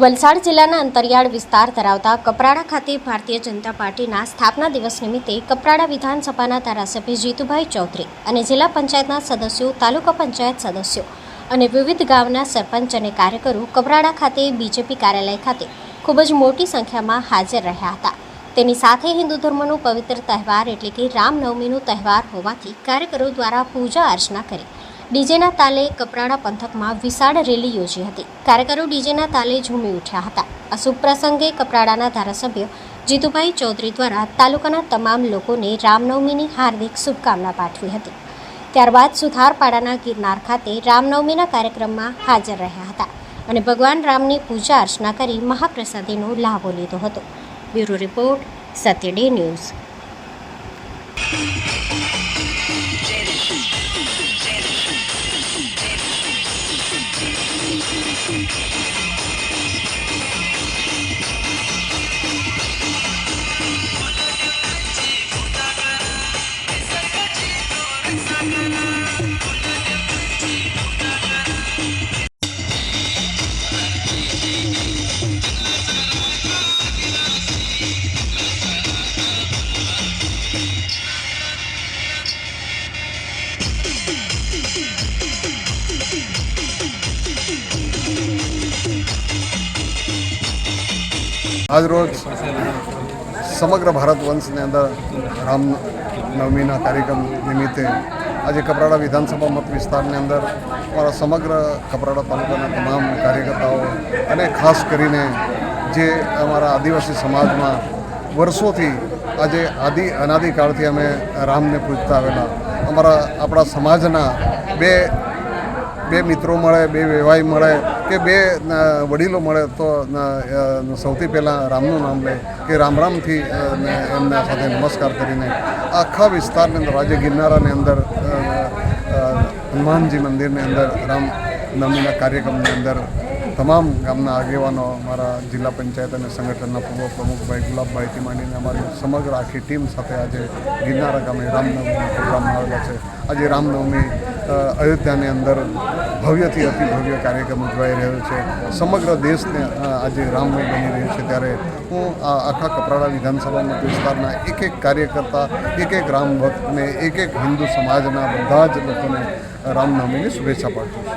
વલસાડ જિલ્લાના અંતરિયાળ વિસ્તાર ધરાવતા કપરાડા ખાતે ભારતીય જનતા પાર્ટીના સ્થાપના દિવસ નિમિત્તે કપરાડા વિધાનસભાના ધારાસભ્ય જીતુભાઈ ચૌધરી અને જિલ્લા પંચાયતના સદસ્યો, તાલુકા પંચાયત સદસ્યો અને વિવિધ ગામના સરપંચ અને કાર્યકરો કપરાડા ખાતે બીજેપી કાર્યાલય ખાતે ખૂબ જ મોટી સંખ્યામાં હાજર રહ્યા હતા. તેની સાથે હિન્દુ ધર્મનો પવિત્ર તહેવાર એટલે કે રામનવમીનો તહેવાર હોવાથી કાર્યકરો દ્વારા પૂજા અર્ચના કરી ડીજેના તાલે કપરાડા પંથકમાં વિશાળ રેલી યોજી હતી. કાર્યકરો ડીજેના તાલે ઝૂમી ઉઠ્યા હતા. આ શુભ પ્રસંગે કપરાડાના ધારાસભ્ય જીતુભાઈ ચૌધરી દ્વારા તાલુકાના તમામ લોકોને રામનવમીની હાર્દિક શુભકામના પાઠવી હતી. ત્યારબાદ સુથારપાડાના ગિરનાર ખાતે રામનવમીના કાર્યક્રમમાં હાજર રહ્યા હતા અને ભગવાન રામની પૂજા અર્ચના કરી મહાપ્રસાદીનો લાભો લીધો હતો. Bureau report, Satya day news. આજરોજ સમગ્ર ભારત વંશની અંદર રામ નવમીના કાર્યક્રમ નિમિત્તે આજે કપરાડા વિધાનસભા મત વિસ્તારની અંદર અમારા સમગ્ર કપરાડા તાલુકાના તમામ કાર્યકર્તાઓ અને ખાસ કરીને જે અમારા આદિવાસી સમાજમાં વર્ષોથી આજે આદિ અનાદિકાળથી અમે રામને પૂજતા આવેલા. અમારા આપણા સમાજના બે બે મિત્રો મળે, બે વેવાઈ મળે કે બે વડીલો મળે તો સૌથી પહેલાં રામનું નામ લે કે રામ રામથી એમના સાથે નમસ્કાર કરીને આખા વિસ્તારની અંદર, આજે ગિરનારાની અંદર હનુમાનજી મંદિરની અંદર, રામ નવમીના કાર્યક્રમની અંદર તમામ ગામના આગેવાનો, અમારા જિલ્લા પંચાયત અને સંગઠનના પૂર્વ પ્રમુખભાઈ ગુલાબભાઈથી માંડીને અમારી સમગ્ર આખી ટીમ સાથે આજે ગિરનારા ગામે રામનવમી પ્રોગ્રામમાં આવેલા છે. આજે રામનવમી અયોધ્યાની અંદર ભવ્યથી અતિ ભવ્ય કાર્યક્રમ ઉજવાઈ રહ્યો છે. સમગ્ર દેશને આજે રામમય બની રહ્યું છે ત્યારે હું આ આખા કપરાડા વિધાનસભા વિસ્તારના એક એક કાર્યકર્તા એક એક રામ ભક્તને એક એક હિન્દુ સમાજના બધા જ લોકોને રામનવમીની શુભેચ્છા પાઠવું છું.